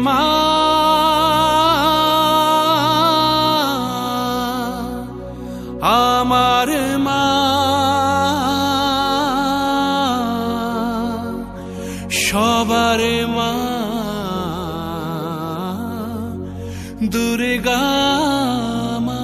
মা। আমার মা। সবার মা। দুর্গা মা।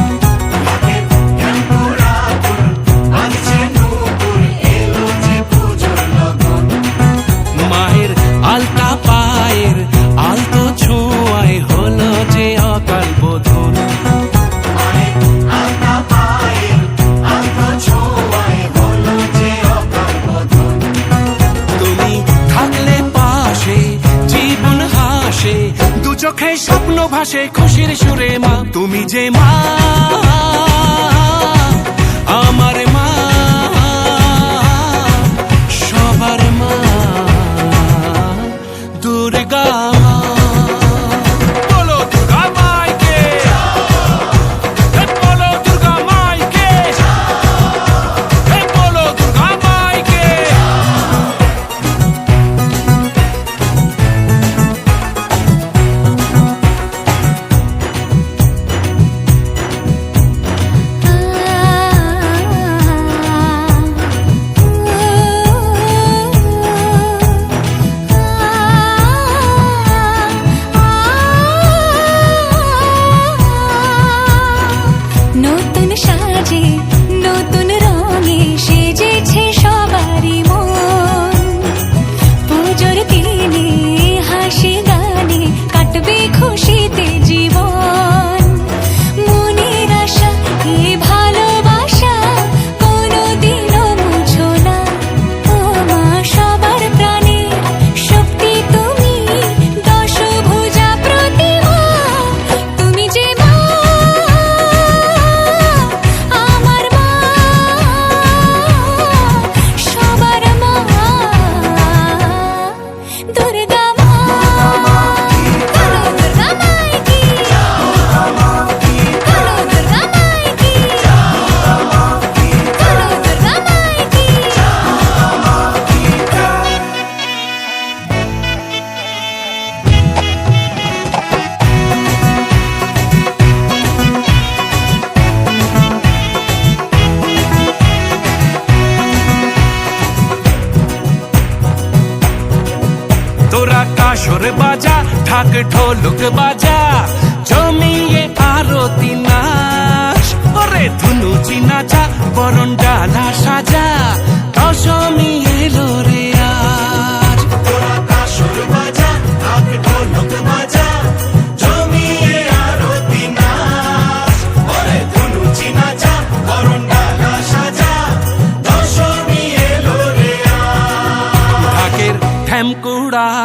ভাসে খুশির সুরে মা। তুমি যে মা আমার মা। সবার মা। দুর্গা তোরা কাসর বাজা, ঢাক ঢোলক বাজা, জমিয়ে আরতি নাচ ওরে ধুনুচি চিনাচা বরণ ডালা সাজা, দশমী